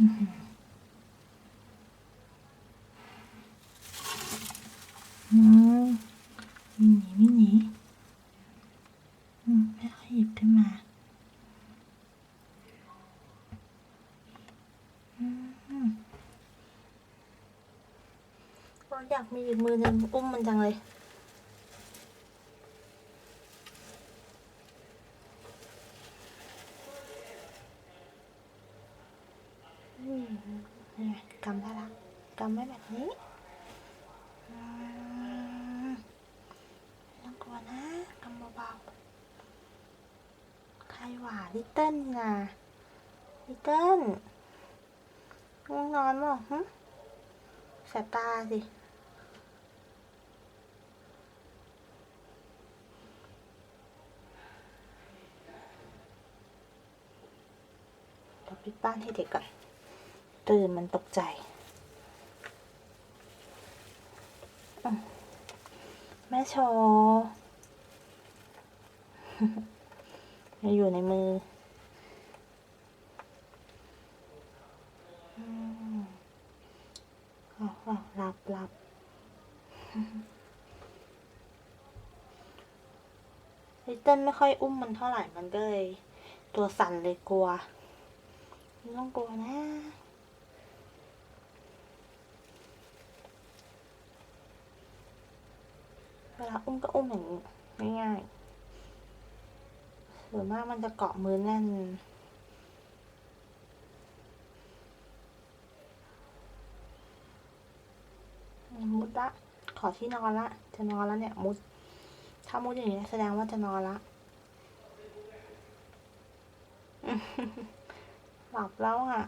อืมไม่หนีไม่หนีอืมไม่ค่อยหยิบขึ้นมาอืมโอ้อยากมีอีกมือนึงอุ้มมันจังเลย นี่ไงกำได้ละกำไว้แบบนี้ไม่ต้องกลัวนะกำเบาๆใครหว่าลิตเติ้ลนะลิตเติ้ลง่วงนอนมั้งหึแสบตาสิเดี๋ยวปิดบ้านให้เด็กก่อน ตื่นมันตกใจ แม่ชว์ยังอยู่ในมือหลับหลับลิตเติ้ลไม่ค่อยอุ้มมันเท่าไหร่มันก็เลย ตัวสั่นเลยกลัว ไม่ต้องกลัวนะ เวลาอุ้มก็อุ้มอย่างนี้ง่ายๆส่วนมากมันจะเกาะมือแน่น มุดละ ขอที่นอนละ จะนอนแล้วเนี่ยมุด ถ้ามุดอย่างนี้แสดงว่าจะนอนละหลับแล้วอะ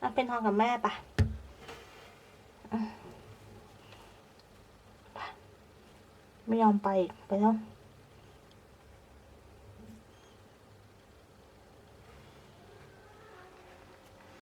อะเป็นนอนกับแม่ปะอืม ไม่ยอมไปไปแล้ว